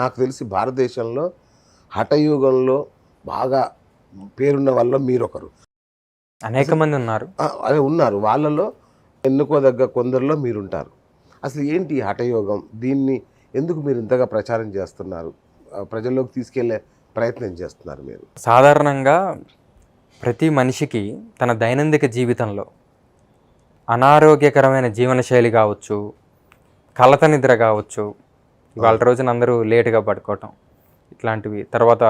నాకు తెలిసి భారతదేశంలో హఠయుగంలో బాగా పేరున్న వాళ్ళ మీరొకరు. అనేక మంది ఉన్నారు. అదే ఉన్నారు. వాళ్ళలో ఎన్నుకోదగ్గ కొందరిలో మీరుంటారు. అసలు ఏంటి హఠయోగం? దీన్ని ఎందుకు మీరు ఇంతగా ప్రచారం చేస్తున్నారు? ప్రజల్లోకి తీసుకెళ్ళే ప్రయత్నం చేస్తున్నారు మీరు. సాధారణంగా ప్రతి మనిషికి తన దైనందిక జీవితంలో అనారోగ్యకరమైన జీవనశైలి కావచ్చు కలత నిద్ర కావచ్చు ఇవాళ రోజున అందరూ లేటుగా పడుకోవటం ఇట్లాంటివి. తర్వాత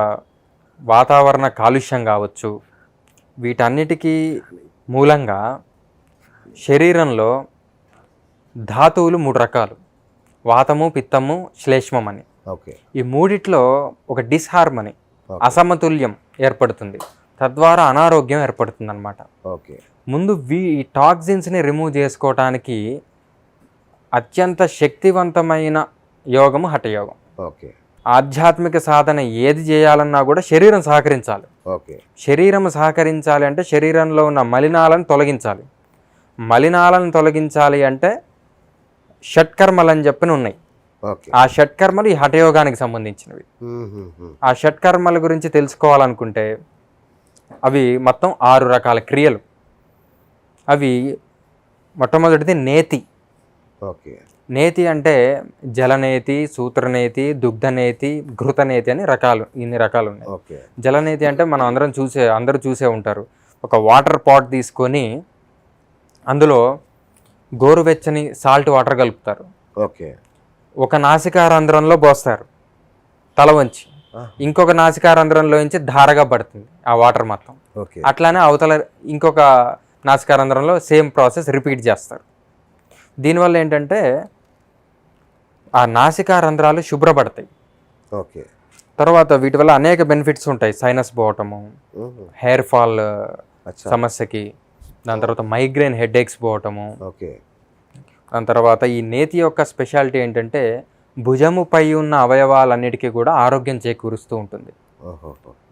వాతావరణ కాలుష్యం కావచ్చు వీటన్నిటికీ మూలంగా శరీరంలో ధాతువులు మూడు రకాలు వాతము పిత్తము శ్లేష్మం అని ఓకే. ఈ మూడిట్లో ఒక డిస్హార్మనీ. అసమతుల్యం ఏర్పడుతుంది. తద్వారా అనారోగ్యం ఏర్పడుతుంది అనమాట ఓకే. ముందు వీ ఈ టాక్సిన్స్ని రిమూవ్ చేసుకోవటానికి అత్యంత శక్తివంతమైన యోగము హఠయోగం. ఓకే. ఆధ్యాత్మిక సాధన ఏది చేయాలన్నా కూడా శరీరం సహకరించాలి. ఓకే. శరీరం సహకరించాలి అంటే శరీరంలో ఉన్న మలినాలను తొలగించాలి. మలినాలను తొలగించాలి అంటే షట్కర్మలు అని చెప్పిన ఉన్నాయి. ఓకే. ఆ షట్కర్మలు ఈ హఠయోగానికి సంబంధించినవి. ఆ షట్కర్మల గురించి తెలుసుకోవాలనుకుంటే అవి మొత్తం ఆరు రకాల క్రియలు. అవి మొట్టమొదటిది నేతి. ఓకే. నేతి అంటే జలనేతి సూత్రనేతి దుగ్ధనేతి ఘృతనేతి అని రకాలు ఇన్ని రకాలు ఉన్నాయి ఓకే. జలనేతి అంటే మనం అందరం చూసే అందరూ చూసే ఉంటారు. ఒక వాటర్ పాట్ తీసుకొని అందులో గోరువెచ్చని సాల్ట్ వాటర్ కలుపుతారు. ఓకే. ఒక నాసికారంధ్రంలో పోస్తారు. తల వంచి. ఇంకొక నాసికారంధ్రంలో నుంచి ధారగా పడుతుంది ఆ వాటర్ మొత్తం. ఓకే. అట్లానే అవతల ఇంకొక నాసికారంధ్రంలో సేమ్ ప్రాసెస్ రిపీట్ చేస్తారు. దీనివల్ల ఏంటంటే ఆ నాసికారంధ్రాలు శుభ్రపడతాయి. ఓకే. తర్వాత వీటి వల్ల అనేక బెనిఫిట్స్ ఉంటాయి. సైనస్ పోవటము. హెయిర్ ఫాల్ సమస్యకి దాని తర్వాత మైగ్రేన్ హెడేక్స్ పోవటము. ఓకే. దాని తర్వాత ఈ నేతి యొక్క స్పెషాలిటీ ఏంటంటే భుజముపై ఉన్న అవయవాలన్నిటికీ కూడా ఆరోగ్యం చేకూరుస్తూ ఉంటుంది.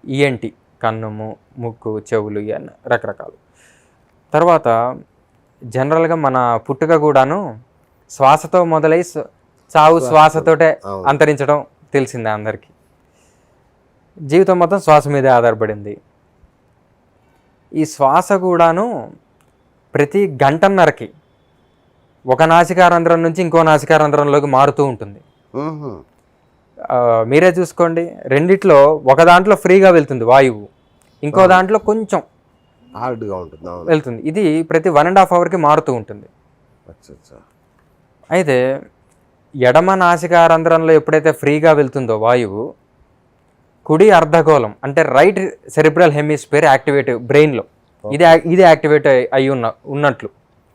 ఈఎన్టి కన్ను ము- ముక్కు చెవులు ఇవన్నీ రకరకాలు. తర్వాత జనరల్గా మన పుట్టుక కూడాను శ్వాసతో మొదలై స- చావు శ్వాసతోటే. అంతరించడం తెలిసిందే అందరికీ. జీవితం మొత్తం శ్వాస మీదే ఆధారపడింది. ఈ శ్వాస కూడాను ప్రతి గంటన్నరకి ఒక నాసికారంధ్రం నుంచి ఇంకో నాసికారంధ్రంలోకి మారుతూ ఉంటుంది. మీరే చూసుకోండి. రెండిట్లో ఒక దాంట్లో ఫ్రీగా వెళ్తుంది వాయువు. ఇంకో దాంట్లో కొంచెం హార్డ్గా ఉంటుంది. వెళ్తుంది. ఇది ప్రతి వన్ అండ్ హాఫ్ అవర్కి మారుతూ ఉంటుంది. అయితే ఎడమ నాసికారంధ్రంలో ఎప్పుడైతే ఫ్రీగా వెళ్తుందో వాయువు కుడి అర్ధగోళం అంటే రైట్ సెరిబ్రల్ హెమిస్ఫియర్ యాక్టివేట్ బ్రెయిన్లో. ఇది ఇది యాక్టివేట్ అయి ఉన్న ఉన్నట్లు.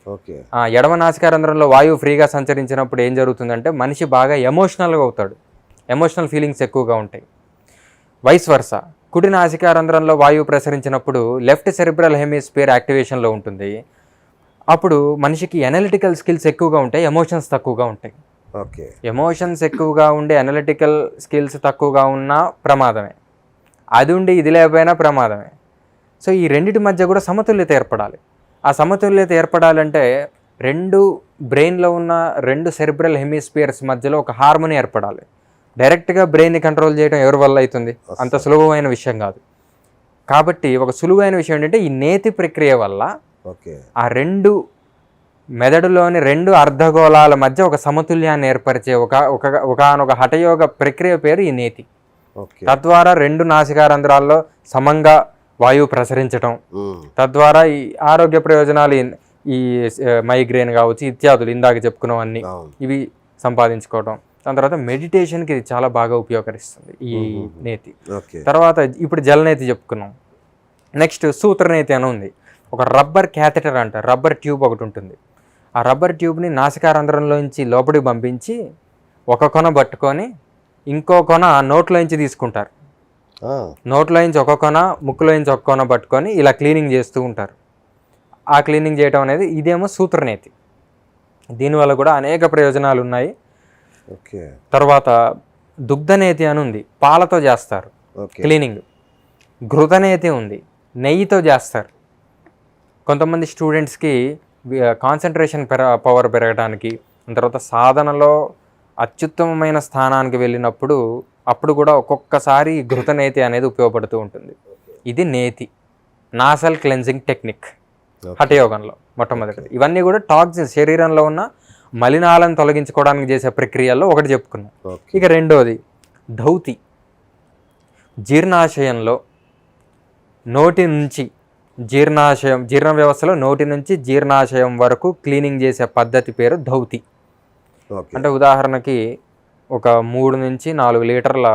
ఓకే. ఎడమ నాసికారంధ్రంలో వాయువు ఫ్రీగా సంచరించినప్పుడు ఏం జరుగుతుందంటే మనిషి బాగా ఎమోషనల్గా అవుతాడు. ఎమోషనల్ ఫీలింగ్స్ ఎక్కువగా ఉంటాయి. Vice versa? కుడి నాసికారంధ్రంలో వాయువు ప్రసరించినప్పుడు లెఫ్ట్ సెరిబ్రల్ హెమిస్ఫియర్ యాక్టివేషన్లో ఉంటుంది. అప్పుడు మనిషికి ఎనలిటికల్ స్కిల్స్ ఎక్కువగా ఉంటాయి ఎమోషన్స్ తక్కువగా ఉంటాయి. ఓకే. ఎమోషన్స్ ఎక్కువగా ఉండే అనలిటికల్ స్కిల్స్ తక్కువగా ఉన్నా ప్రమాదమే. అది ఉండి ఇది లేకపోయినా ప్రమాదమే. సో ఈ రెండిటి మధ్య కూడా సమతుల్యత ఏర్పడాలి. ఆ సమతుల్యత ఏర్పడాలంటే రెండు బ్రెయిన్లో ఉన్న రెండు సెరిబ్రల్ హెమిస్ఫియర్స్ మధ్యలో ఒక హార్మోని ఏర్పడాలి. డైరెక్ట్గా బ్రెయిన్ని కంట్రోల్ చేయడం ఎవరి వల్ల అవుతుంది? అంత సులభమైన విషయం కాదు. కాబట్టి ఒక సులువైన విషయం ఏంటంటే ఈ నేతి ప్రక్రియ వల్ల ఓకే. ఆ రెండు మెదడులోని రెండు అర్ధగోళాల మధ్య ఒక సమతుల్యాన్ని ఏర్పరిచే ఒక ఒక ఒకనొక హఠయోగ ప్రక్రియ పేరు ఈ నేతి. తద్వారా రెండు నాసికారంధ్రాల్లో సమంగా వాయువు ప్రసరించటం. తద్వారా ఈ ఆరోగ్య ప్రయోజనాలు ఈ- మైగ్రేన్ కావచ్చు ఇత్యాదులు ఇందాక చెప్పుకున్నవన్నీ ఇవి సంపాదించుకోవటం. దాని తర్వాత మెడిటేషన్కి ఇది చాలా బాగా ఉపయోగకరిస్తుంది ఈ నేతి. ఓకే. తర్వాత ఇప్పుడు జలనేతి చెప్పుకున్నాం. నెక్స్ట్ సూత్రనేతి అని ఉంది. ఒక రబ్బర్ క్యాథెటర్ అంట రబ్బర్ ట్యూబ్ ఒకటి ఉంటుంది. ఆ రబ్బర్ ట్యూబ్ని నాసికారంధ్రంలోంచి లోపలికి పంపించి ఒక కొన పట్టుకొని ఇంకో కొన నోట్లోంచి తీసుకుంటారు. నోట్లోంచి ఒక కొన ముక్కులోంచి ఒక కొన పట్టుకొని ఇలా క్లీనింగ్ చేస్తూ ఉంటారు. ఆ క్లీనింగ్ చేయటం అనేది ఇదేమో సూత్రనేతి. దీనివల్ల కూడా అనేక ప్రయోజనాలు ఉన్నాయి. ఓకే. తర్వాత దుగ్ధనేతి అని ఉంది. పాలతో చేస్తారు. క్లీనింగ్. ఘృతనేతి ఉంది. నెయ్యితో చేస్తారు. కొంతమంది స్టూడెంట్స్కి కాన్సన్ట్రేషన్ పెర పవర్ పెరగడానికి తర్వాత సాధనలో అత్యుత్తమమైన స్థానానికి వెళ్ళినప్పుడు అప్పుడు కూడా ఒక్కొక్కసారి ఘృత నేతి అనేది ఉపయోగపడుతూ ఉంటుంది. ఇది నేతి. నాసల్ క్లెన్జింగ్ టెక్నిక్ హఠయోగంలో మొట్టమొదటిది. ఇవన్నీ కూడా టాక్సిన్స్ శరీరంలో ఉన్న మలినాలను తొలగించుకోవడానికి చేసే ప్రక్రియల్లో ఒకటి చెప్పుకున్నాం. ఇక రెండోది ధౌతి. జీర్ణాశయంలో నోటి నుంచి జీర్ణాశయం జీర్ణ వ్యవస్థలో నోటి నుంచి జీర్ణాశయం వరకు క్లీనింగ్ చేసే పద్ధతి పేరు ధౌతి. అంటే ఉదాహరణకి ఒక మూడు నుంచి నాలుగు లీటర్ల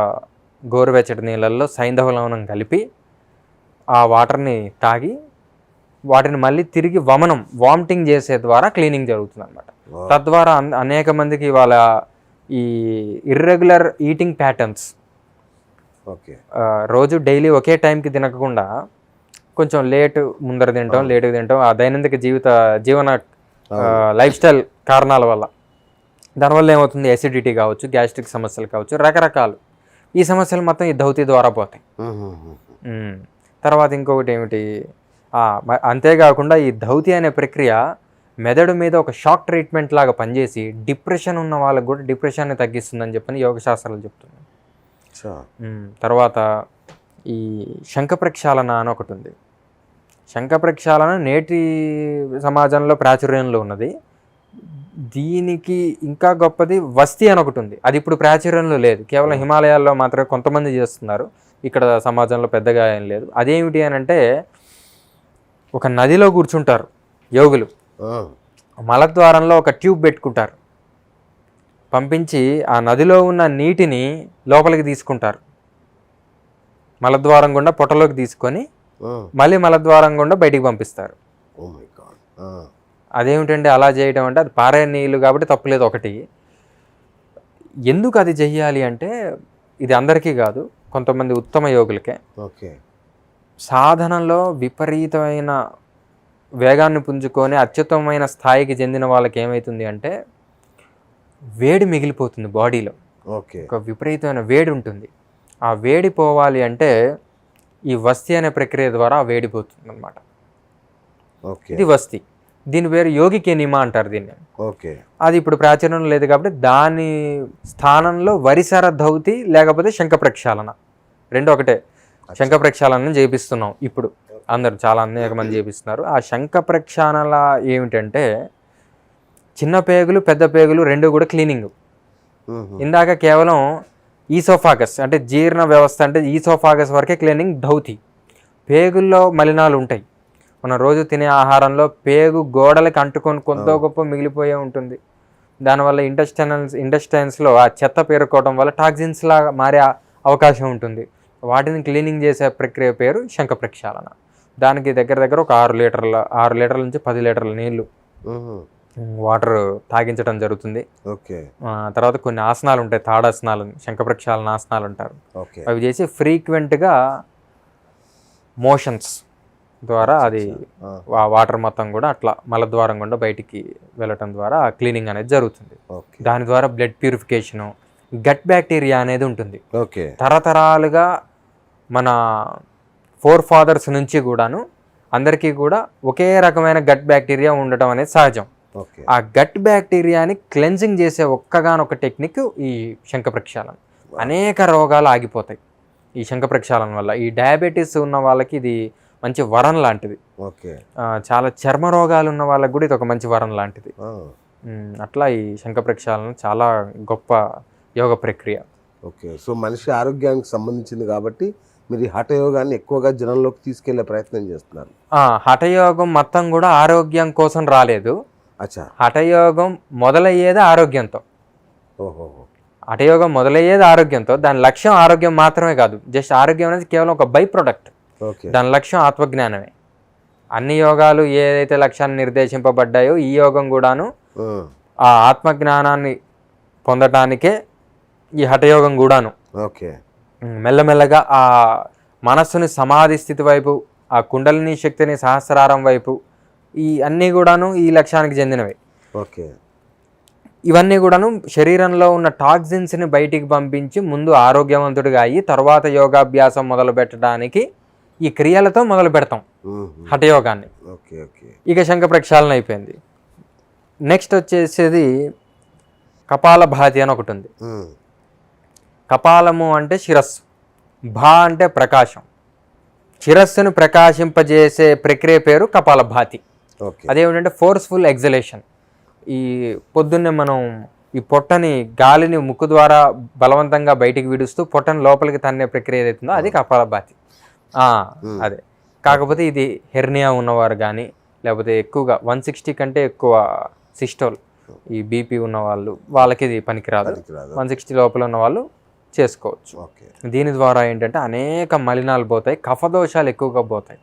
గోరువెచ్చటి నీళ్ళల్లో సైంధవ లవణం కలిపి ఆ వాటర్ని తాగి వాటిని మళ్ళీ తిరిగి వమనం వామిటింగ్ చేసే ద్వారా క్లీనింగ్ జరుగుతుంది అనమాట. తద్వారా అన్- అనేక మందికి వాళ్ళ ఈ ఇర్రెగ్యులర్ ఈటింగ్ ప్యాటర్న్స్ ఓకే. రోజు డైలీ ఒకే టైంకి తినకుండా కొంచెం లేట్ ముందర తింటాం లేట్గా తింటాం. ఆ దైనందిక జీవిత జీవన లైఫ్ స్టైల్ కారణాల వల్ల. దానివల్ల ఏమవుతుంది? ఎసిడిటీ కావచ్చు గ్యాస్ట్రిక్ సమస్యలు కావచ్చు రకరకాలు. ఈ సమస్యలు మొత్తం ఈ ధౌతి ద్వారా పోతాయి. తర్వాత ఇంకొకటి ఏమిటి? అంతేకాకుండా ఈ ధౌతి అనే ప్రక్రియ మెదడు మీద ఒక షాక్ ట్రీట్మెంట్ లాగా పనిచేసి డిప్రెషన్ ఉన్న వాళ్ళకు కూడా డిప్రెషన్ని తగ్గిస్తుందని చెప్పని యోగ శాస్త్రాలు చెప్తున్నాయి. తర్వాత ఈ శంఖ ప్రక్షాళన అని ఒకటి ఉంది. శంఖ ప్రక్షాళన నేటి సమాజంలో ప్రాచుర్యంలో ఉన్నది. దీనికి ఇంకా గొప్పది వస్తి అని ఒకటి ఉంది. అది ఇప్పుడు ప్రాచుర్యంలో లేదు. కేవలం హిమాలయాల్లో మాత్రమే కొంతమంది చేస్తున్నారు. ఇక్కడ సమాజంలో పెద్దగా ఏం లేదు. అదేమిటి అని అంటే ఒక నదిలో కూర్చుంటారు యోగులు. మలద్వారంలో ఒక ట్యూబ్ పెట్టుకుంటారు. పంపించి ఆ నదిలో ఉన్న నీటిని లోపలికి తీసుకుంటారు. మలద్వారం గుండా పొట్టలోకి తీసుకొని. మళ్ళీ మలద్వారం గుండా బయటికి పంపిస్తారు. అదేమిటంటే అలా చేయడం అంటే అది పారే నీళ్ళు కాబట్టి తప్పులేదు ఒకటి. ఎందుకు అది చెయ్యాలి అంటే ఇది అందరికీ కాదు కొంతమంది ఉత్తమ యోగులకే. ఓకే. సాధనలో విపరీతమైన వేగాన్ని పుంజుకొని అత్యుత్తమమైన స్థాయికి చెందిన వాళ్ళకి ఏమవుతుంది అంటే వేడి మిగిలిపోతుంది బాడీలో. ఓకే. ఒక విపరీతమైన వేడి ఉంటుంది. ఆ వేడి పోవాలి అంటే ఈ వస్తి అనే ప్రక్రియ ద్వారా ఆ వేడి పోతుంది అనమాట ఓకే. ఇది వస్తి. దీని పేరు యోగిక్ ఎనిమా అంటారు దీన్ని. ఓకే. అది ఇప్పుడు ప్రాచుర్యం లేదు కాబట్టి దాని స్థానంలో వరిసర ధౌతి లేకపోతే శంఖ ప్రక్షాళన. రెండు ఒకటే. శంఖ ప్రక్షాళన చేపిస్తున్నాం ఇప్పుడు. అందరు చాలా అనేక మంది చేపిస్తున్నారు ఆ శంఖ ప్రక్షాళన ఏమిటంటే చిన్న పేగులు పెద్ద పేగులు రెండు కూడా క్లీనింగ్. ఇందాక కేవలం ఈసోఫాగస్ అంటే జీర్ణ వ్యవస్థ అంటే ఈసోఫాగస్ వరకే క్లీనింగ్ ధౌతి పేగుల్లో మలినాలు ఉంటాయి మనం రోజు తినే ఆహారంలో పేగు గోడలకు అంటుకొని కొంత గొప్ప మిగిలిపోయే ఉంటుంది. దానివల్ల ఇంటెస్టైనల్స్ ఇంటెస్టైన్స్లో ఆ చెత్త పేరుకోవడం వల్ల టాక్సిన్స్ లాగా మారే అవకాశం ఉంటుంది. వాటిని క్లీనింగ్ చేసే ప్రక్రియ పేరు శంఖ ప్రక్షాళన. దానికి దగ్గర దగ్గర ఒక ఆరు లీటర్ల ఆరు లీటర్ల నుంచి పది లీటర్ల మ్మ్. వాటర్ తాగించడం జరుగుతుంది. ఓకే. తర్వాత కొన్ని ఆసనాలు ఉంటాయి తాడాసనాలు శంఖ ప్రక్షాళన ఆసనాలు అంటారు. ఓకే. అవి చేసి ఫ్రీక్వెంట్గా మోషన్స్ ద్వారా అది వాటర్ మొత్తం కూడా అట్లా మలద్వారం గుండా బయటికి వెళ్ళటం ద్వారా క్లీనింగ్ అనేది జరుగుతుంది. ఓకే. దాని ద్వారా బ్లడ్ ప్యూరిఫికేషను గట్ బ్యాక్టీరియా అనేది ఉంటుంది. ఓకే. తరతరాలుగా మన ఫోర్ ఫాదర్స్ నుంచి కూడాను అందరికీ కూడా ఒకే రకమైన గట్ బ్యాక్టీరియా ఉండటం అనేది సహజం. ఆ గట్ బ్యాక్టీరియాని క్లెన్జింగ్ చేసే ఒక్కగానొక్క టెక్నిక్ ఈ శంఖ ప్రక్షాళన. అనేక రోగాలు ఆగిపోతాయి ఈ శంఖ ప్రక్షాళన వల్ల. ఈ డయాబెటీస్ ఉన్న వాళ్ళకి ఇది మంచి వరం లాంటిది. ఓకే. చాలా చర్మ రోగాలు ఉన్న వాళ్ళకి కూడా ఇది ఒక మంచి వరం లాంటిది. అట్లా ఈ శంఖ ప్రక్షాళన చాలా గొప్ప యోగ ప్రక్రియ. ఓకే. సో మనిషి ఆరోగ్యానికి సంబంధించింది కాబట్టి మీరు ఈ హఠయోగాన్ని ఎక్కువగా జనంలోకి తీసుకెళ్ళే ప్రయత్నం చేస్తున్నారు. హఠయోగం మొత్తం కూడా ఆరోగ్యం కోసం రాలేదు. హఠయోగం మొదలయ్యేది ఆరోగ్యంతో. ఓహో. హఠయోగం మొదలయ్యేది ఆరోగ్యంతో. దాని లక్ష్యం ఆరోగ్యం మాత్రమే కాదు. జస్ట్ ఆరోగ్యం అనేది కేవలం ఒక బై ప్రొడక్ట్ ఓకే. దాని లక్ష్యం ఆత్మజ్ఞానమే. అన్ని యోగాలు ఏదైతే లక్ష్యాన్ని నిర్దేశింపబడ్డాయో ఈ యోగం కూడాను ఆ, ఆత్మజ్ఞానాన్ని పొందటానికే ఈ హఠయోగం కూడాను. ఓకే. మెల్లమెల్లగా ఆ మనస్సుని సమాధి స్థితి వైపు ఆ కుండలిని శక్తిని సహస్రారం వైపు ఈ అన్నీ కూడాను ఈ లక్ష్యానికి చెందినవి. ఓకే. ఇవన్నీ కూడాను శరీరంలో ఉన్న టాక్సిన్స్ని బయటికి పంపించి ముందు ఆరోగ్యవంతుడిగా అయ్యి తర్వాత యోగాభ్యాసం మొదలు పెట్టడానికి ఈ క్రియలతో మొదలు పెడతాం. హఠయోగాన్ని. Okay okay. ఇక శంఖ ప్రక్షాళన అయిపోయింది. నెక్స్ట్ వచ్చేసేది కపాల భాతి అని ఒకటి ఉంది. కపాలము అంటే శిరస్సు. భా అంటే ప్రకాశం. శిరస్సును ప్రకాశింపజేసే ప్రక్రియ పేరు కపాలభాతి అదేమిటంటే ఫోర్స్ఫుల్ ఎగ్జలేషన్ ఈ పొద్దున్నే మనం ఈ పొట్టని గాలిని ముక్కు ద్వారా బలవంతంగా బయటికి విడుస్తూ పొట్టని లోపలికి తన్నే ప్రక్రియ ఏదైతుందో అది కపాలభాతి. ఆ, అదే. కాకపోతే ఇది హెర్నియా ఉన్నవారు కానీ లేకపోతే ఎక్కువగా వన్ సిక్స్టీ కంటే ఎక్కువ సిస్టోల్ ఈ బీపీ ఉన్న వాళ్ళు వాళ్ళకి ఇది పనికిరాదు. వన్ సిక్స్టీ లోపల ఉన్న వాళ్ళు చేసుకోవచ్చు. ఓకే దీని ద్వారా ఏంటంటే అనేక మలినాలు పోతాయి కఫదోషాలు ఎక్కువగా పోతాయి.